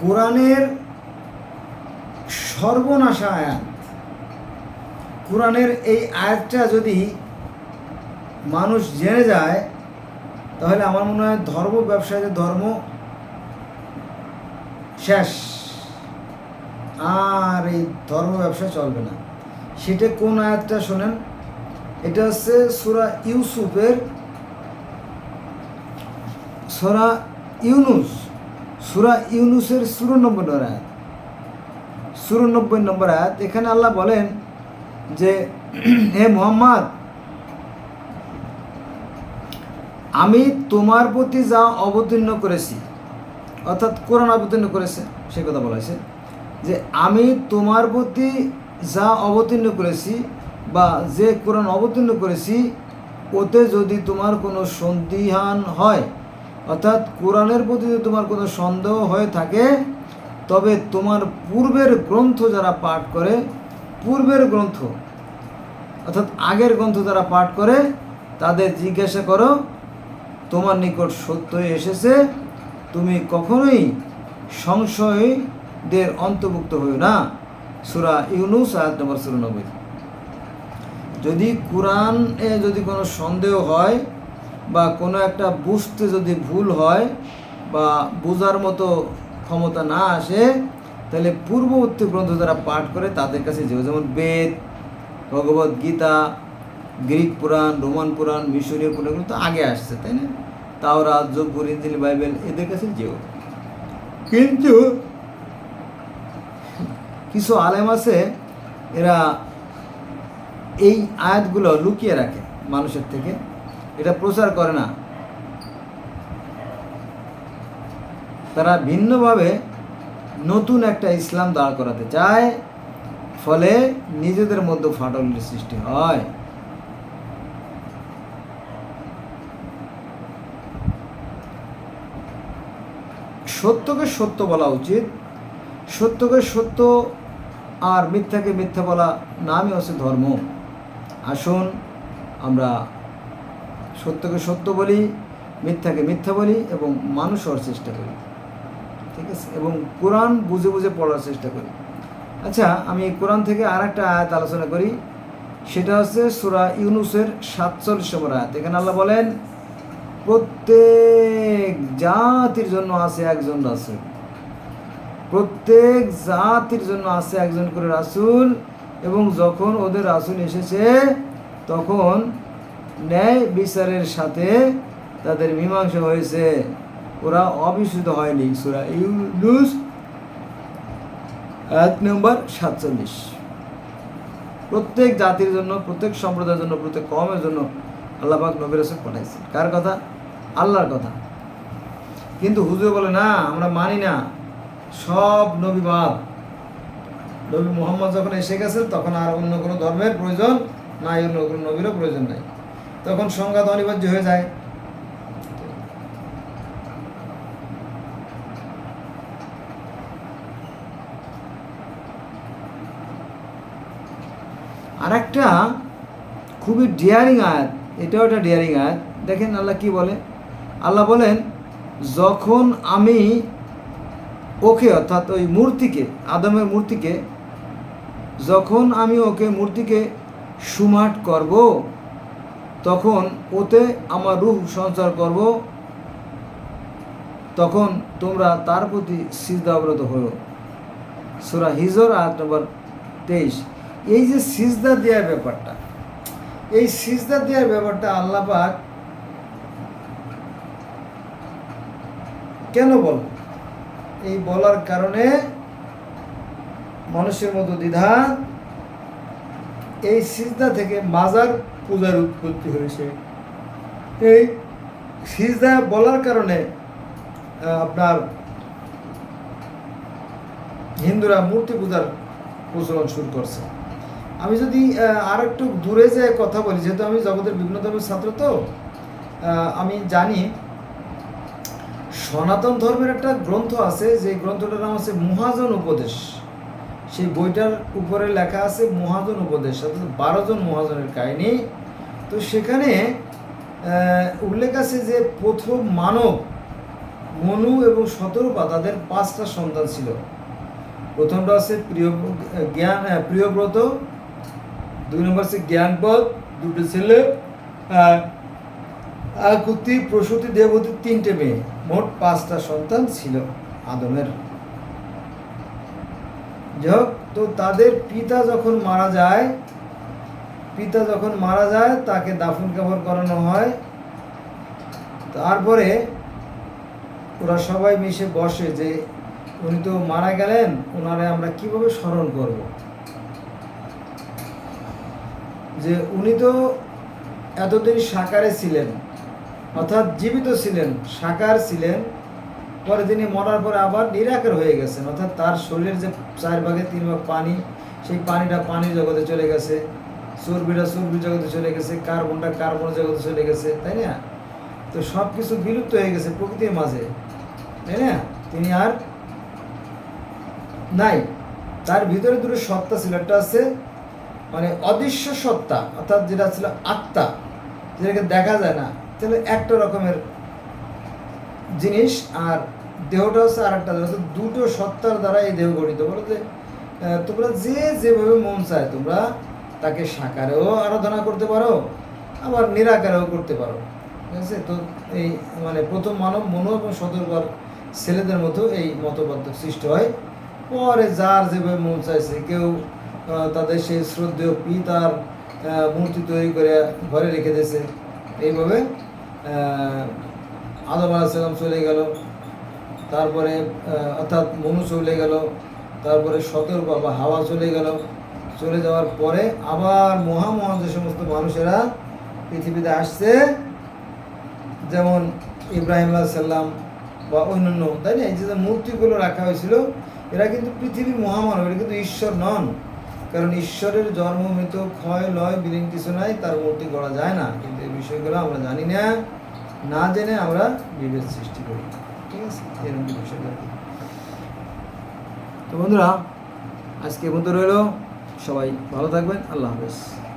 কোরআনের সর্বনাশা আয়াত। কোরআনের এই আয়াতটা যদি মানুষ জেনে যায়, তাহলে আমার মনে হয় ধর্ম ব্যবসায়ীদের ধর্ম শেষ। আর এই ধর্ম ব্যবসা চলবে না। সেটা কোন আয়াতটা শোনেন? এটা হচ্ছে সুরা ইউসুফের, সোরা ইউনুস। সুরা ইউনুসের চুরানব্বই নম্বর আয়াত। চুরানব্বই নম্বর আয়াত, এখানে আল্লাহ বলেন যে, হে মোহাম্মদ, আমি তোমার প্রতি যা অবতীর্ণ করেছি, অর্থাৎ কোরআন অবতীর্ণ করেছে, সে কথা বলা হয়েছে, যে আমি তোমার প্রতি যা অবতীর্ণ করেছি বা যে কোরআন অবতীর্ণ করেছি, ওতে যদি তোমার কোনো সন্দিহান হয় অর্থাৎ কোরআনের প্রতি যদি তোমার কোনো সন্দেহ হয়ে থাকে, তবে তোমার পূর্বের গ্রন্থ যারা পাঠ করে, পূর্বের গ্রন্থ, অর্থাৎ আগের গ্রন্থ যারা পাঠ করে, তাদের জিজ্ঞাসা করো, তোমার নিকট সত্য এসেছে, তুমি কখনোই সংশয়দের অন্তর্ভুক্ত হইও না। সুরা ইউনুস, আয়াত নম্বর চুরানব্বই। যদি কোরআনে যদি কোনো সন্দেহ হয় বা কোনো একটা বুঝতে যদি ভুল হয় বা বোঝার মতো ক্ষমতা না আসে, তাহলে পূর্ববর্তী গ্রন্থ যারা পাঠ করে তাদের কাছে যেও। যেমন বেদ, ভগবত গীতা, গ্রিক পুরাণ, রোমান পুরাণ, মিশরীয় পুরাণ, এগুলো তো আগে আসছে, তাই না? তাও জব্বুর ইঞ্জিল বাইবেল, এদের কাছে যেও। কিন্তু কিছু আলেম আছে, এরা এই আয়াতগুলো লুকিয়ে রাখে মানুষের থেকে। এটা প্রচার করে না। তারা ভিন্নভাবে নতুন একটা ইসলাম দাঁড় করাতে চায়, ফলে নিজেদের মধ্যে ফাটলের সৃষ্টি হয়। সত্যকে সত্য বলা উচিত। সত্যকে সত্য আর মিথ্যাকে মিথ্যা বলা নামই হচ্ছে ধর্ম। আসুন আমরা সত্যকে সত্য বলি, মিথ্যাকে মিথ্যা বলি এবং মানুষ হওয়ার চেষ্টা করি। ঠিক আছে? এবং কোরআন বুঝে বুঝে পড়ার চেষ্টা করি। আচ্ছা আমি কোরআন থেকে আর একটা আয়াত আলোচনা করি। সেটা হচ্ছে সুরা ইউনুসের সাতচল্লিশ নম্বর আয়াত। এখানে আল্লাহ বলেন, প্রত্যেক জাতির জন্য আছে একজন রাসুল। প্রত্যেক জাতির জন্য আছে একজন করে রাসুল এবং যখন ওদের রাসুল এসেছে, তখন ন্যায় বিচারের সাথে তাদের মীমাংসা হয়েছে। ওরা অবিশুদ্ধ হয়নি সুরা ইউনুস এক নম্বর সাতচল্লিশ। প্রত্যেক জাতির জন্য, প্রত্যেক সম্প্রদায়ের জন্য, প্রত্যেক কমের জন্য আল্লাহবাক নবীর রসুল পাঠাইছেন। কার কথা? আল্লাহর কথা। কিন্তু হুজুর বলে, না, আমরা মানি না। সব নবীবাদ নবী মোহাম্মদ যখন এসে গেছেন তখন আর অন্য কোনো ধর্মের প্রয়োজন নাই, অন্য কোনো নবীরও প্রয়োজন নাই। তখন সংঘাত অনিবার্য হয়ে যায়। আর একটা খুবই ডিয়ারিং আয়াত, এটাও একটা ডিয়ারিং আয়াত। দেখেন আল্লাহ কি বলে? আল্লাহ বলেন, যখন আমি ওকে, অর্থাৎ ওই মূর্তিকে, আদমের মূর্তিকে, যখন আমি ওকে মূর্তিকে সুমাট করব তখন ওতে আমার রূহ সঞ্চার করব, তখন তোমরা তার প্রতি সিজদাব্রত হলো সুরা হিজর, আয়াত নম্বর তেইশ। এই যে সিজদা দেওয়ার ব্যাপারটা, এই সিজদা দেওয়ার ব্যাপারটা আল্লাহ পাক কেন বল? এই বলার কারণে মানুষের মতো দ্বিধা, এই সিজদা থেকে মাজার পূজার উৎপত্তি হয়েছে। এই সিজদা বলার কারণে আপনার হিন্দুরা মূর্তি পূজার প্রচলন শুরু করছে। আমি যদি আর একটু দূরে যে কথা বলি, যেহেতু আমি জগতের বিভিন্ন ধর্মের ছাত্র তো আমি জানি, সনাতন ধর্মের একটা গ্রন্থ আছে, যে গ্রন্থটার নাম আছে মহাজন উপদেশ। সেই বইটার উপরে লেখা আছে মহাজন উপদেশ, অর্থাৎ বারো জন মহাজনের কাহিনী। তো সেখানে উল্লেখ আছে যে প্রথম মানব, মনু এবং শতরূপা তাদের পাঁচটা সন্তান ছিল। প্রথমটা আছে প্রিয়, জ্ঞান প্রিয়ব্রত, দুই নম্বর আছে জ্ঞানপদ, দুটো ছেলে আকুতি প্রসূতি, দেবতী তিনটে মেয়ে। মোট পাঁচটা সন্তান ছিল আদমের। যাই তো তাদের পিতা যখন মারা যায়, পিতা যখন মারা যায়, তাকে দাফন কাফন করানো হয়। তারপরে ওরা সবাই মিশে বসে যে উনি তো মারা গেলেন, ওনারে আমরা কীভাবে স্মরণ করব? যে উনি তো এতদিন সাকারে ছিলেন, অর্থাৎ জীবিত ছিলেন, সাকার ছিলেন পরে তিনি মরার পরে আবার নিরাকার হয়ে গেছেন। অর্থাৎ তার শরীরের যে চার ভাগে তিন ভাগ পানি, সেই পানিটা পানি জগতে চলে গেছে, চর্বিটা চর্বি জগতে চলে গেছে, কার্বনটা কার্বন জগতে চলে গেছে, তাই না? তো সব কিছু বিলুপ্ত হয়ে গেছে প্রকৃতির মাঝে, তাই না? তিনি আর নাই। তার ভিতরে দুটো সত্তা ছিল, একটা আছে মানে অদৃশ্য সত্তা, অর্থাৎ যেটা ছিল আত্মা, যেটাকে দেখা যায় না, তাহলে একটা রকমের জিনিস আর দেহটা হচ্ছে আর একটা অর্থাৎ দুটো সত্তার দ্বারা এই দেহ গঠিত। বলে যে তোমরা যে যেভাবে মন চায় তোমরা তাকে সাকারেও আরাধনা করতে পারো, আবার নিরাকারেও করতে পারো। ঠিক আছে? তো এই মানে প্রথম মানব মনো এবং সতর্কর ছেলেদের মতো এই মতবাদ সৃষ্টি হয়। পরে যার যেভাবে মন চাইছে কেউ তাদের সেই শ্রদ্ধেয় পিতার মূর্তি তৈরি করে ঘরে রেখে দিয়েছে। এইভাবে আদম আলাহিসাল্লাম চলে গেল, তারপরে অর্থাৎ মনু চলে গেল, তারপরে সতর্ক বা হাওয়া চলে গেল। চলে যাওয়ার পরে আবার মহা মহা যে সমস্ত মানুষেরা পৃথিবীতে আসছে। যেমন ইব্রাহিম সাল্লাম বা অন্যান্য, তাই না? এই যে মূর্তিগুলো রাখা হয়েছিল, এরা কিন্তু পৃথিবীর মহামানব, এরা কিন্তু ঈশ্বর নন। কারণ ঈশ্বরের জন্ম মৃত ক্ষয়, লয়, বিলীন কিছু নাই, তার মূর্তি গড়া যায় না। কিন্তু এই বিষয়গুলো আমরা জানি না। না জেনে আমরা বিভেদ সৃষ্টি করি। ঠিক আছে? এরকম বিষয়টা তো বন্ধুরা, আজকে বন্ধু রইল। সবাই ভালো থাকবেন। আল্লাহ হাফেজ।